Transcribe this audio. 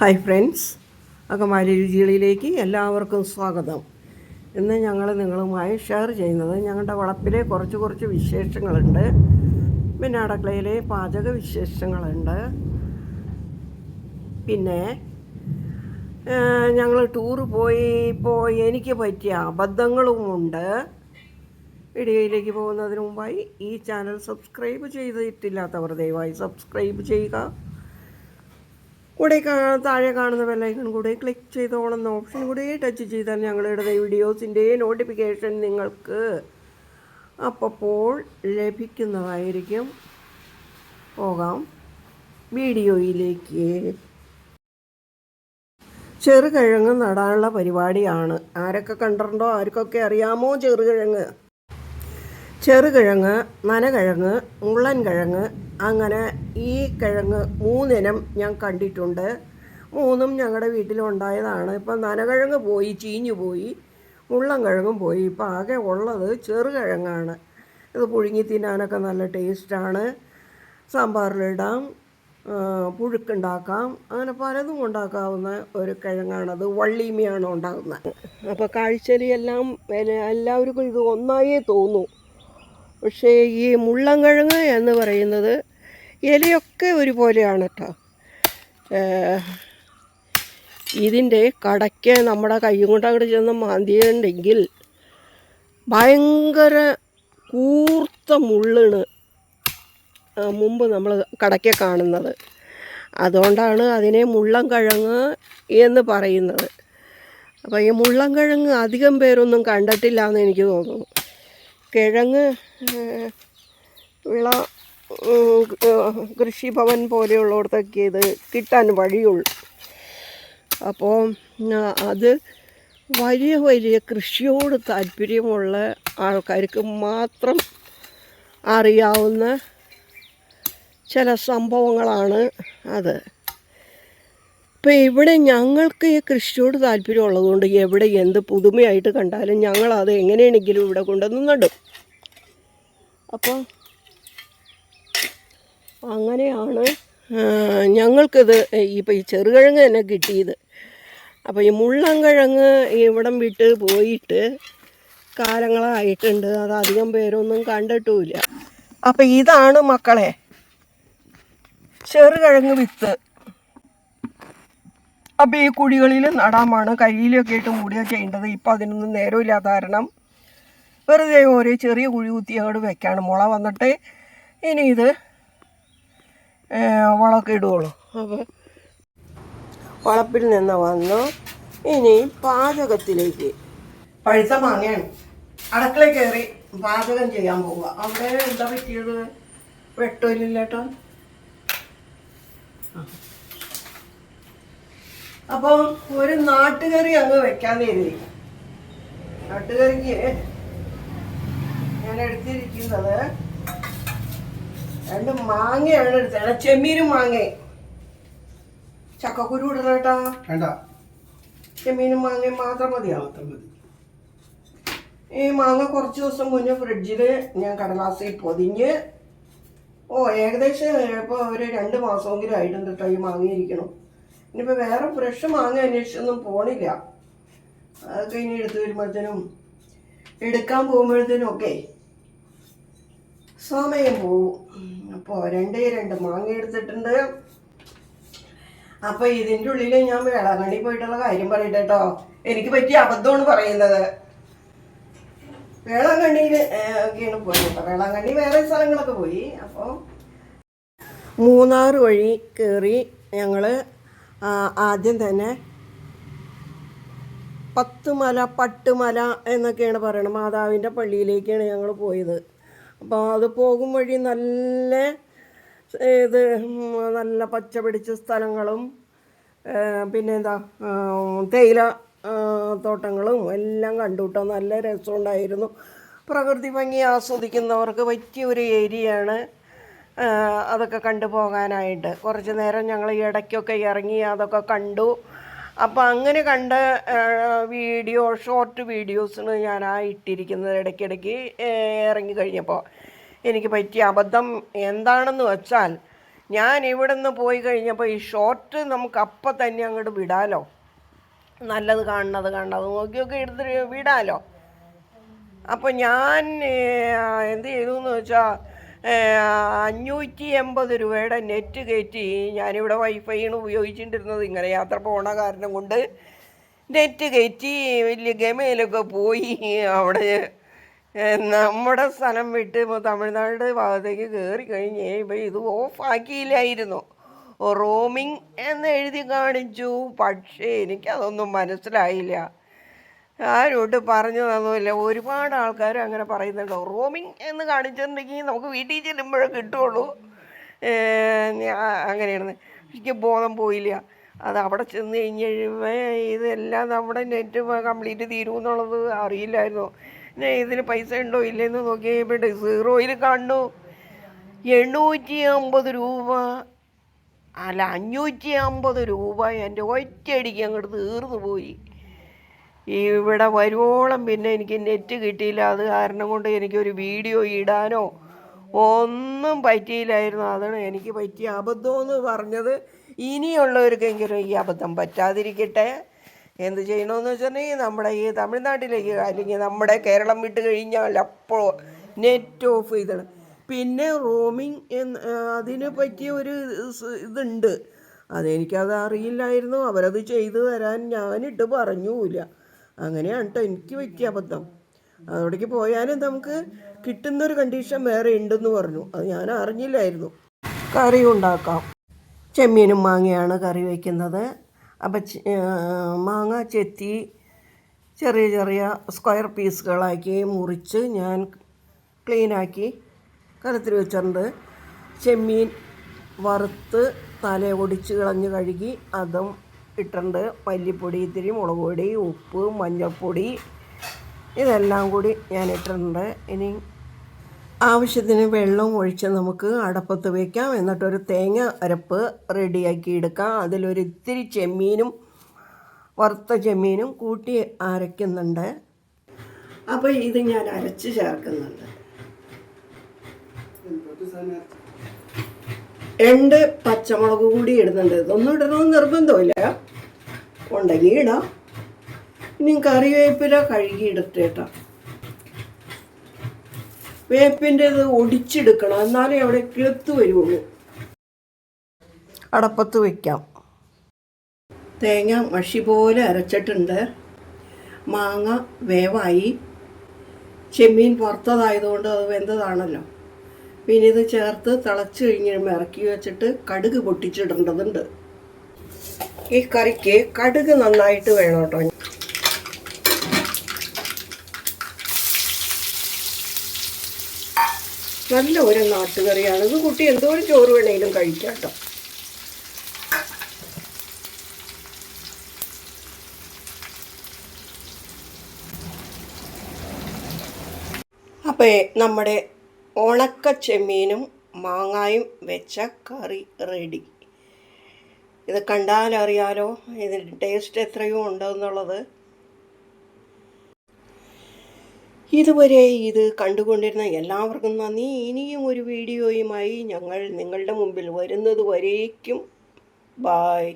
Hi friends. അകമാലി രുചികളിലേക്ക് എല്ലാവർക്കും സ്വാഗതം. ഇന്ന് ഞങ്ങൾ നിങ്ങളുമായി ഷെയർ ചെയ്യുന്നത് ഞങ്ങളുടെ വളപ്പിലെ കുറച്ച് കുറച്ച് വിശേഷങ്ങളുണ്ട്. പിന്നെ അടുക്കളയിലെ പാചക വിശേഷങ്ങളുണ്ട്. പിന്നെ ഞങ്ങൾ ടൂർ പോയി ഇപ്പോൾ എനിക്ക് പറ്റിയ അബദ്ധങ്ങളുമുണ്ട് വീഡിയോയിലേക്ക് പോകുന്നതിന് മുമ്പായി ഈ ചാനൽ സബ്സ്ക്രൈബ് ചെയ്തിട്ടില്ലാത്തവർ ദയവായി സബ്സ്ക്രൈബ് ചെയ്യുക. കൂടെ താഴെ കാണുന്ന ബെല്ലൈക്കൺ കൂടെ ക്ലിക്ക് ചെയ്തോളുന്ന ഓപ്ഷൻ കൂടെ ടച്ച് ചെയ്താൽ ഞങ്ങളുടെ വീഡിയോസിന്റെ നോട്ടിഫിക്കേഷൻ നിങ്ങൾക്ക് അപ്പോൾ ലഭിക്കുന്നതായിരിക്കും. പോകാം. വീഡിയോയിലേക്ക്. ചെറുകിഴങ്ങ് നടാനുള്ള പരിപാടിയാണ്. ആരൊക്കെ കണ്ടിട്ടുണ്ടോ? ആർക്കൊക്കെ അറിയാമോ ചെറുകിഴങ്ങ്? ചെറുകിഴങ്ങ് നനകിഴങ്ങ് മുള്ളൻ കിഴങ്ങ് അങ്ങനെ ഈ കിഴങ്ങ് മൂന്നിനം ഞാൻ കണ്ടിട്ടുണ്ട്. മൂന്നും ഞങ്ങളുടെ വീട്ടിലുണ്ടായതാണ്. ഇപ്പം നനകിഴങ്ങ് പോയി ചീഞ്ഞു പോയി മുള്ളൻ കിഴങ്ങും പോയി. ഇപ്പം ആകെ ഉള്ളത് ചെറുകിഴങ്ങാണ്. ഇത് പുഴുങ്ങി തിന്നാനൊക്കെ നല്ല ടേസ്റ്റാണ്. സാമ്പാറിലിടാം പുഴുക്കുണ്ടാക്കാം അങ്ങനെ പലതും ഉണ്ടാക്കാവുന്ന ഒരു കിഴങ്ങാണത് വള്ളിമയാണ് ഉണ്ടാകുന്നത്. അപ്പോൾ കാഴ്ചയിൽ എല്ലാം എല- എല്ലാവർക്കും ഇത് ഒന്നായേ തോന്നൂ. പക്ഷേ ഈ മുള്ളൻകിഴങ്ങ് എന്ന് പറയുന്നത് ഇലയൊക്കെ ഒരുപോലെയാണ് കേട്ടോ. ഇതിന്റെ കടയ്ക്ക് നമ്മുടെ കൈയും കൊണ്ട് അങ്ങോട്ട് ചെന്ന് മാന്തിയുണ്ടെങ്കിൽ ഭയങ്കര കൂർത്ത മുള്ളാണ് മുമ്പ് നമ്മൾ കടയ്ക്ക് കാണുന്നത്. അതുകൊണ്ടാണ് അതിനെ മുള്ളൻ കിഴങ്ങ് എന്ന് പറയുന്നത്. അപ്പോൾ ഈ മുള്ളൻ കിഴങ്ങ് അധികം പേരൊന്നും കണ്ടിട്ടില്ല എന്ന് എനിക്ക് തോന്നുന്നു. കിഴങ്ങ് വിള കൃഷിഭവൻ പോലെയുള്ളിടത്തൊക്കെ ഇത് കിട്ടാൻ വഴിയുള്ളൂ. അപ്പോൾ അത് വലിയ വലിയ കൃഷിയോട് താല്പര്യമുള്ള ആൾക്കാർക്ക് മാത്രം അറിയാവുന്ന ചില സംഭവങ്ങളാണ് അത്. ഇപ്പം ഇവിടെ ഞങ്ങൾക്ക് ഈ കൃഷിയോട് താല്പര്യമുള്ളതുകൊണ്ട് എവിടെ എന്ത് പുതുമയായിട്ട് കണ്ടാലും ഞങ്ങൾ അത് എങ്ങനെയാണെങ്കിലും ഇവിടെ കൊണ്ടുവന്ന് നടും. അപ്പോൾ അങ്ങനെയാണ് ഞങ്ങൾക്കിത് ഇപ്പം ഈ ചെറുകിഴങ്ങ് തന്നെ കിട്ടിയത്. അപ്പോൾ ഈ മുള്ളൻകിഴങ്ങ് ഇവിടം വിട്ട് പോയിട്ട് കാലങ്ങളായിട്ടുണ്ട്. അത് അധികം പേരൊന്നും കണ്ടിട്ടുമില്ല. അപ്പം ഇതാണ് മക്കളെ ചെറുകിഴങ്ങ് വിത്ത്. അപ്പോൾ ഈ കുഴികളിൽ നടാമാണ്. കരിയിലൊക്കെ ഇട്ട് മൂടുക ചെയ്യേണ്ടത്. ഇപ്പം അതിനൊന്നും നേരമില്ലാത്ത കാരണം വെറുതെ ഓരോ ചെറിയ കുഴി കുത്തി അങ്ങോട്ട് വെക്കാണ്. മുള വന്നിട്ട് ഇനി ഇത് വളമൊക്കെ ഇടുകയുള്ളൂ അപ്പോൾ വളപ്പിൽ നിന്ന് വന്നു. ഇനി പാചകത്തിലേക്ക്. പഴുത്ത മാങ്ങയാണ്. അടുക്കളയിൽ കയറി പാചകം ചെയ്യാൻ പോവുക. അവിടെ എന്താ പറ്റിയത്? വെട്ടമില്ലേട്ടോ അപ്പോൾ ഒരു നാട്ടുകറി അങ്ങ് വെക്കാൻ കരുതി. നാട്ടുകറിക്ക് ഞാൻ എടുത്തിരിക്കുന്നത് രണ്ട് മാങ്ങയാണ് എടുത്തത്. ചെമ്മീനും മാങ്ങയും. ചക്കക്കുരു ഇടണം കേട്ടാ. വേണ്ട. ചെമ്മീനും മാങ്ങയും മാത്രം മതിയാവും മാത്രം മതി. ഈ മാങ്ങ കുറച്ച് ദിവസം മുന്നേ ഫ്രിഡ്ജിൽ ഞാൻ കടലാസിൽ പൊതിഞ്ഞ് ഓ ഏകദേശം ഇപ്പോൾ ഒരു രണ്ട് മാസമെങ്കിലും ആയിട്ടുണ്ട് കേട്ടോ ഈ മാങ്ങ ഇരിക്കണം. ഇനിയിപ്പോൾ വേറെ ഫ്രഷ് മാങ്ങ അന്വേഷിച്ചൊന്നും പോണില്ല. അതൊക്കെ ഇനി എടുത്തു വരുമ്പോഴത്തേനും എടുക്കാൻ പോകുമ്പോഴത്തേനും ഒക്കെ സമയം പോവും. അപ്പോൾ രണ്ടേ രണ്ട് മാങ്ങ എടുത്തിട്ടുണ്ട്. അപ്പോൾ ഇതിന്റെ ഉള്ളിൽ ഞാൻ വേളാങ്കണ്ണി പോയിട്ടുള്ള കാര്യം പറയട്ടെ കേട്ടോ എനിക്ക് പറ്റിയ അബദ്ധമാണ് പറയുന്നത്. വേളാങ്കണ്ണിയിൽ ഒക്കെയാണ് പോയത് കേട്ടോ വേളാങ്കണ്ണി വേറെ സ്ഥലങ്ങളൊക്കെ പോയി. അപ്പോൾ മൂന്നാർ വഴി കയറി ഞങ്ങൾ ആദ്യം തന്നെ പത്തുമല പട്ടുമല എന്നൊക്കെയാണ് പറയുന്നത് മാതാവിന്റെ പള്ളിയിലേക്കാണ് ഞങ്ങൾ പോയത്. അപ്പോൾ അത് പോകും വഴി നല്ല ഇത് നല്ല പച്ച പിടിച്ച സ്ഥലങ്ങളും പിന്നെന്താ തേയില തോട്ടങ്ങളും എല്ലാം കണ്ടു നല്ല രസമുണ്ടായിരുന്നു. പ്രകൃതി ഭംഗി ആസ്വദിക്കുന്നവർക്ക് പറ്റിയ ഒരു ഏരിയയാണ് അതൊക്കെ കണ്ടു പോകാനായിട്ട്. കുറച്ച് നേരം ഞങ്ങൾ ഇടയ്ക്കൊക്കെ ഇറങ്ങി അതൊക്കെ കണ്ടു. അപ്പോൾ അങ്ങനെ കണ്ട വീഡിയോ ഷോർട്ട് വീഡിയോസാണ് ഞാൻ ആ ഇട്ടിരിക്കുന്നത് ഇടയ്ക്കിടയ്ക്ക് ഇറങ്ങി കഴിഞ്ഞപ്പോൾ എനിക്ക് പറ്റിയ അബദ്ധം എന്താണെന്ന് വെച്ചാൽ ഞാൻ ഇവിടെ നിന്ന് പോയി കഴിഞ്ഞപ്പോൾ ഈ ഷോർട്ട് നമുക്ക് അപ്പം തന്നെ അങ്ങോട്ട് വിടാലോ. നല്ലത് കാണണത് കാണണത് നോക്കിയൊക്കെ എടുത്ത് വിടാലോ. അപ്പോൾ ഞാൻ എന്ത് ചെയ്തു എന്ന് വെച്ചാൽ അഞ്ഞൂറ്റി എൺപത് രൂപയുടെ നെറ്റ് കയറ്റി ഞാനിവിടെ വൈഫൈയാണ് ഉപയോഗിച്ചിട്ടിരുന്നത്. ഇങ്ങനെ യാത്ര പോണ കാരണം കൊണ്ട് നെറ്റ് കയറ്റി വലിയ ഗമയിലൊക്കെ പോയി അവിടെ നമ്മുടെ സ്ഥലം വിട്ട് ഇപ്പോൾ തമിഴ്നാട് ഭാഗത്തേക്ക് കയറി കഴിഞ്ഞ് ഇപ്പോൾ ഇത് ഓഫാക്കിയില്ലായിരുന്നു റോമിങ് എന്ന് എഴുതി കാണിച്ചു. പക്ഷേ എനിക്കതൊന്നും മനസ്സിലായില്ല. ആരോട്ട് പറഞ്ഞു തന്നില്ല ഒരുപാട് ആൾക്കാർ അങ്ങനെ പറയുന്നുണ്ടോ. റോമിങ് എന്ന് കാണിച്ചിട്ടുണ്ടെങ്കിൽ നമുക്ക് വീട്ടിൽ ചെല്ലുമ്പോഴേ കിട്ടുള്ളൂ അങ്ങനെയാണ്. എനിക്ക് ബോധം പോയില്ല. അത് അവിടെ ചെന്ന് കഴിഞ്ഞ് കഴിയുമ്പോൾ ഇതെല്ലാം നമ്മുടെ നെറ്റ് കംപ്ലീറ്റ് തീരുമെന്നുള്ളത് അറിയില്ലായിരുന്നു. പിന്നെ ഇതിന് പൈസ ഉണ്ടോ ഇല്ലെന്ന് നോക്കി കഴിയുമ്പോൾ സീറോയിൽ കണ്ടു. എണ്ണൂറ്റി അമ്പത് രൂപ. അല്ല അഞ്ഞൂറ്റി അമ്പത് രൂപ എന്റെ ഒറ്റയടിക്ക് അങ്ങോട്ട് തീർന്നു പോയി. ഇവിടെ വരുവോളം പിന്നെ എനിക്ക് നെറ്റ് കിട്ടിയില്ല. അത് കാരണം കൊണ്ട് എനിക്കൊരു വീഡിയോ ഇടാനോ ഒന്നും പറ്റിയില്ലായിരുന്നു. അതാണ് എനിക്ക് പറ്റിയ അബദ്ധം എന്ന് പറഞ്ഞത്. ഇനിയുള്ളവർക്കെങ്കിലും ഈ അബദ്ധം പറ്റാതിരിക്കട്ടെ. എന്ത് ചെയ്യണമെന്ന് വെച്ചിട്ടുണ്ടെങ്കിൽ നമ്മുടെ ഈ തമിഴ്നാട്ടിലേക്ക് അല്ലെങ്കിൽ നമ്മുടെ കേരളം വിട്ട് കഴിഞ്ഞാൽ അപ്പോൾ നെറ്റ് ഓഫ് ചെയ്തണം പിന്നെ റോമിങ് എന്ന് അതിന് പറ്റിയ ഒരു ഇതുണ്ട്. അതെനിക്കത് അറിയില്ലായിരുന്നു അവരത് ചെയ്തു തരാൻ ഞാനിട്ട് പറഞ്ഞുമില്ല അങ്ങനെയാണ് കേട്ടോ എനിക്ക് പറ്റിയ അബദ്ധം. അവിടേക്ക് പോയാലും നമുക്ക് കിട്ടുന്ന ഒരു കണ്ടീഷൻ വേറെ ഉണ്ടെന്ന് പറഞ്ഞു. അത് ഞാൻ അറിഞ്ഞില്ലായിരുന്നു. കറി ഉണ്ടാക്കാം. ചെമ്മീനും മാങ്ങയാണ് കറി വയ്ക്കുന്നത് അപ്പം മാങ്ങ ചെത്തി ചെറിയ ചെറിയ സ്ക്വയർ പീസുകളാക്കി മുറിച്ച് ഞാൻ ക്ലീനാക്കി കലത്തിൽ വെച്ചിട്ടുണ്ട്. ചെമ്മീൻ വറുത്ത് തല ഒടിച്ച് കളഞ്ഞ് കഴുകി അതും ഇട്ടിട്ടുണ്ട്. മല്ലിപ്പൊടി ഇത്തിരി മുളക് പൊടി ഉപ്പ് മഞ്ഞൾപ്പൊടി ഇതെല്ലാം കൂടി ഞാൻ ഇട്ടിട്ടുണ്ട്. ഇനി ആവശ്യത്തിന് വെള്ളം ഒഴിച്ച് നമുക്ക് അടപ്പത്ത് വയ്ക്കാം എന്നിട്ടൊരു തേങ്ങ അരപ്പ് റെഡിയാക്കി എടുക്കാം. അതിലൊരു ഇത്തിരി ചെമ്മീനും വറുത്ത ചെമ്മീനും കൂട്ടി അരയ്ക്കുന്നുണ്ട് അപ്പോൾ ഇത് ഞാൻ അരച്ച് ചേർക്കുന്നുണ്ട്. രണ്ട് പച്ചമുളക് കൂടി ഇടുന്നുണ്ട്. ഇതൊന്നും ഇടണമെന്ന് നിർബന്ധമില്ല. ഉണ്ടെങ്കിൽ ഇടാം. ഇനി കറിവേപ്പില കഴുകി ഇടട്ടേട്ടോ വേപ്പിന്റെ ഇത് ഒടിച്ചെടുക്കണം. എന്നാലേ അവിടെ കിളുത്ത് വരുള്ളൂ. അടപ്പത്ത് വയ്ക്കാം തേങ്ങ മഷി പോലെ അരച്ചിട്ടുണ്ട്. മാങ്ങ വേവായി. ചെമ്മീൻ പുറത്തതായതുകൊണ്ട് അത് വെന്തതാണല്ലോ. പിന്നെ ഇത് ചേർത്ത് തിളച്ച് കഴിഞ്ഞ് ഇറക്കി വെച്ചിട്ട് കടുക് പൊട്ടിച്ചിടേണ്ടതുണ്ട്. ഈ കറിക്ക് കടുക് നന്നായിട്ട് വേണം കേട്ടോ. നല്ല ഒരു നാട്ടുകറിയാണ്. ഇത് കുട്ടി എന്തോരം ചോറ് വേണേലും കഴിക്കാം കേട്ടോ. അപ്പോൾ നമ്മുടെ ഉണക്ക ചെമ്മീനും മാങ്ങായും വെച്ച കറി റെഡി. ഇത് കണ്ടാലറിയാലോ ഇതിന്റെ ടേസ്റ്റ് എത്രയോ ഉണ്ടെന്നുള്ളത്. ഇതുവരെ ഇത് കണ്ടുകൊണ്ടിരുന്ന എല്ലാവർക്കും നന്ദി. ഇനിയും ഒരു വീഡിയോയുമായി ഞങ്ങൾ നിങ്ങളുടെ മുമ്പിൽ വരുന്നത് വരേക്കും. ബായ്